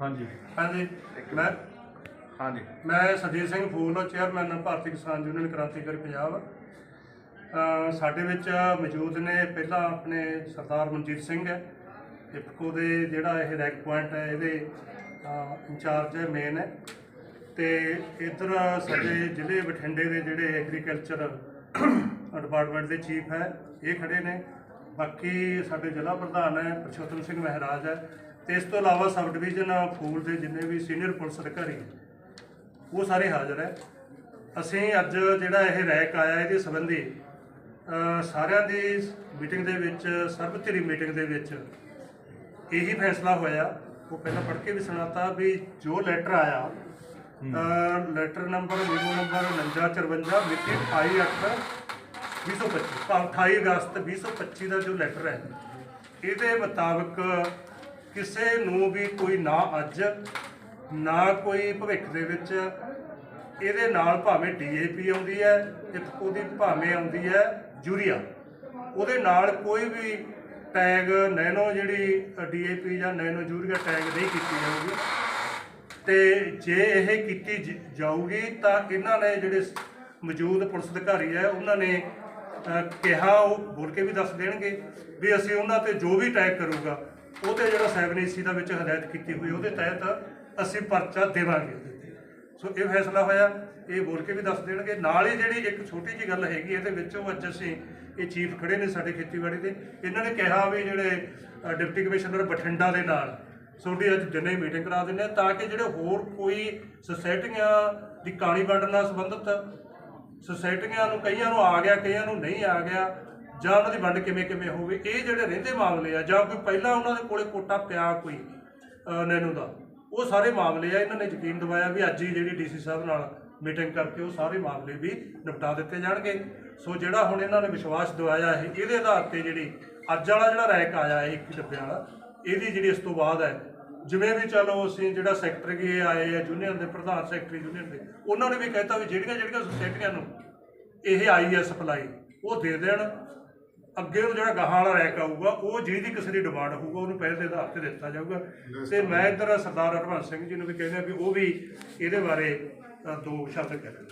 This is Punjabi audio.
ਹਾਂਜੀ। ਹਾਂਜੀ ਮੈਂ ਹਾਂਜੀ। ਮੈਂ ਸਰਜੀਤ ਸਿੰਘ ਫੂਲ ਚੇਅਰਮੈਨ ਭਾਰਤੀ ਕਿਸਾਨ ਯੂਨੀਅਨ ਕ੍ਰਾਂਤੀਕਾਰੀ ਪੰਜਾਬ। ਸਾਡੇ ਵਿੱਚ ਮੌਜੂਦ ਨੇ ਪਹਿਲਾਂ ਆਪਣੇ ਸਰਦਾਰ ਮਨਜੀਤ ਸਿੰਘ ਹੈ। ਇਫਕੋ ਦੇ ਜਿਹੜਾ ਇਹ ਰੈਕ ਪੁਆਇੰਟ ਹੈ ਇਹਦੇ ਇੰਚਾਰਜ ਹੈ ਮੇਨ ਹੈ। ਤੇ ਇੱਧਰ ਸਾਡੇ ਜ਼ਿਲ੍ਹੇ ਬਠਿੰਡੇ ਦੇ ਜਿਹੜੇ ਐਗਰੀਕਲਚਰ ਡਿਪਾਰਟਮੈਂਟ ਦੇ ਚੀਫ ਹੈ ਇਹ ਖੜੇ ਨੇ। ਬਾਕੀ ਸਾਡੇ ਜ਼ਿਲ੍ਹਾ ਪ੍ਰਧਾਨ ਹੈ ਪ੍ਰਸ਼ੋਤਮ ਸਿੰਘ ਮਹਾਰਾਜ ਹੈ। ਤੇ ਇਸ ਤੋਂ ਇਲਾਵਾ ਸਬ ਡਿਵੀਜ਼ਨ ਫੂਲ ਦੇ ਜਿੰਨੇ ਵੀ ਸੀਨੀਅਰ ਪੁਲਿਸ ਅਧਿਕਾਰੀ ਉਹ ਸਾਰੇ ਹਾਜ਼ਰ ਹੈ। ਅਸੀਂ ਅੱਜ ਜਿਹੜਾ ਇਹ ਰੈਕ ਆਇਆ ਇਹਦੇ ਸੰਬੰਧੀ ਸਾਰਿਆਂ ਦੀ ਮੀਟਿੰਗ ਦੇ ਵਿੱਚ, ਸਰਬਧਿਰੀ ਮੀਟਿੰਗ ਦੇ ਵਿੱਚ ਇਹੀ ਫੈਸਲਾ ਹੋਇਆ। ਉਹ ਪਹਿਲਾਂ ਪੜ੍ਹ ਕੇ ਵੀ ਸੁਣਾਤਾ ਵੀ ਜੋ ਲੈਟਰ ਆਇਆ ਲੈਟਰ ਨੰਬਰ ਮੀਮੋ ਨੰਬਰ 4954 ਮਿਤੀ 28 2025 ਭਾਵ 28 ਅਗਸਤ 2025 ਦਾ ਜੋ ਲੈਟਰ ਹੈ, ਇਹਦੇ ਮੁਤਾਬਕ ਕਿਸੇ ਨੂੰ ਵੀ ਕੋਈ ਨਾ ਅੱਜ, ਨਾ ਕੋਈ ਭਵਿੱਖ ਦੇ ਵਿੱਚ ਇਹਦੇ ਨਾਲ ਭਾਵੇਂ ਡੀਏਪੀ ਆਉਂਦੀ ਹੈ ਇੱਕ ਉਹਦੀ ਭਾਵੇਂ ਆਉਂਦੀ ਹੈ ਯੂਰੀਆ। ਉਹਦੇ ਨਾਲ ਕੋਈ ਵੀ ਟੈਗ ਨੈਨੋ ਜਿਹੜੀ ਡੀਏਪੀ ਜਾਂ ਨੈਨੋ ਯੂਰੀਆ ਟੈਗ ਨਹੀਂ ਕੀਤੀ ਜਾਊਗੀ। ਤੇ ਜੇ ਇਹ ਕੀਤੀ ਜਾਊਗੀ ਤਾਂ ਇਹਨਾਂ ਨੇ ਜਿਹੜੇ ਮੌਜੂਦ ਪੁਲਿਸ ਅਧਿਕਾਰੀ ਹੈ, ਉਹਨਾਂ ਨੇ ਕਿਹਾ, ਉਹ ਬੋਲ ਕੇ ਵੀ ਦੱਸ ਦੇਣਗੇ ਵੀ ਅਸੀਂ ਉਹਨਾਂ ਤੇ ਜੋ ਵੀ ਟੈਗ ਕਰੂਗਾ ਉਹ ਤੇ ਜਿਹੜਾ 7AC ਦਾ ਵਿੱਚ ਹਦਾਇਤ ਕੀਤੀ ਹੋਈ, ਉਹਦੇ ਤਹਿਤ ਅਸੀਂ ਪਰਚਾ ਦੇਵਾਂਗੇ ਉਹਦੇ ਤੇ। ਸੋ ਇਹ ਫੈਸਲਾ ਹੋਇਆ, ਇਹ ਬੋਲ ਕੇ ਵੀ ਦੱਸ ਦੇਣਗੇ ਨਾਲ ਹੀ ਜਿਹੜੀ ਇੱਕ ਛੋਟੀ ਜਿਹੀ ਗੱਲ ਹੈਗੀ, ਇਹਦੇ ਵਿੱਚ ਉਹ ਅੱਜ ਅਸੀਂ ਇਹ ਚੀਫ ਖੜੇ ਨੇ ਸਾਡੇ ਖੇਤੀਬਾੜੀ ਦੇ ਇਹਨਾਂ ਨੇ ਕਿਹਾ ਵੀ ਜਿਹੜੇ ਡਿਪਟੀ ਕਮਿਸ਼ਨਰ ਬਠਿੰਡਾ ਦੇ ਨਾਲ, ਤੁਹਾਡੀ ਅੱਜ ਦਿਨੇ ਮੀਟਿੰਗ ਕਰਾ ਦਿੰਦੇ ਆ, ਤਾਂ ਕਿ ਜਿਹੜੇ ਹੋਰ ਕੋਈ ਸੁਸਾਇਟੀਆਂ ਦੀ ਕਾਣੀ ਵੰਡ ਨਾਲ ਸੰਬੰਧਿਤ ਸੁਸਾਇਟੀਆਂ ਨੂੰ, ਕਈਆਂ ਨੂੰ ਆ ਗਿਆ, ਕਈਆਂ ਨੂੰ ਨਹੀਂ ਆ ਗਿਆ ਜਾਂ ਉਹਨਾਂ ਦੀ ਵੰਡ ਕਿਵੇਂ ਕਿਵੇਂ ਹੋਵੇ, ਇਹ ਜਿਹੜੇ ਰਹਿੰਦੇ ਮਾਮਲੇ ਆ, ਜਾਂ ਕੋਈ ਪਹਿਲਾਂ ਉਹਨਾਂ ਦੇ ਕੋਲੇ ਕੋਟਾ ਪਿਆ ਕੋਈ ਨੈਨੂ ਦਾ, ਉਹ ਸਾਰੇ ਮਾਮਲੇ ਆ, ਇਹਨਾਂ ਨੇ ਯਕੀਨ ਦਿਵਾਇਆ ਵੀ ਅੱਜ ਹੀ ਜਿਹੜੀ ਡੀਸੀ ਸਾਹਿਬ ਨਾਲ ਮੀਟਿੰਗ ਕਰਕੇ ਉਹ ਸਾਰੇ ਮਾਮਲੇ ਵੀ ਨਿਪਟਾ ਦਿੱਤੇ ਜਾਣਗੇ। ਸੋ ਜਿਹੜਾ ਹੁਣ ਇਹਨਾਂ ਨੇ ਵਿਸ਼ਵਾਸ ਦਿਵਾਇਆ ਹੈ ਇਹਦੇ ਆਧਾਰ ਤੇ ਜਿਹੜੀ ਅੱਜ ਵਾਲਾ ਜਿਹੜਾ ਰੈਕ ਆਇਆ ਹੈ ਇੱਕ ਡੱਬਿਆਂ ਵਾਲਾ, ਇਹਦੀ ਜਿਹੜੀ ਇਸ ਤੋਂ ਬਾਅਦ ਹੈ, ਜਿਵੇਂ ਵੀ ਚਲੋ ਅਸੀਂ ਜਿਹੜਾ ਸੈਕਟਰੀ ਆਏ ਆ, ਯੂਨੀਅਨ ਦੇ ਪ੍ਰਧਾਨ ਸੈਕਟਰੀ ਯੂਨੀਅਨ ਦੇ, ਉਹਨਾਂ ਨੇ ਵੀ ਕਹਿਤਾ ਵੀ ਜਿਹੜੀਆਂ ਜਿਹੜੀਆਂ ਸੁਸਾਇਟੀਆਂ ਨੂੰ ਇਹ ਆਈ ਹੈ ਸਪਲਾਈ ਉਹ ਦੇ ਦੇਣ ਅੱਗੇ ਨੂੰ ਜਿਹੜਾ ਗਾਹਾਂ ਵਾਲਾ ਰੈਕ ਆਊਗਾ ਉਹ ਜਿਹਦੀ ਕਿਸੇ ਦੀ ਡਿਮਾਂਡ ਹੋਊਗਾ ਉਹਨੂੰ ਪਹਿਲ ਦੇ ਆਧਾਰ ਤੇ ਦਿੱਤਾ ਜਾਊਗਾ। ਤੇ ਮੈਂ ਇੱਧਰ ਸਰਦਾਰ ਹਰਵੰਸ ਸਿੰਘ ਜੀ ਨੂੰ ਵੀ ਕਹਿੰਦਾ ਵੀ ਉਹ ਵੀ ਇਹਦੇ ਬਾਰੇ ਦੋ ਸ਼ਬਦ ਕਹਿਣ।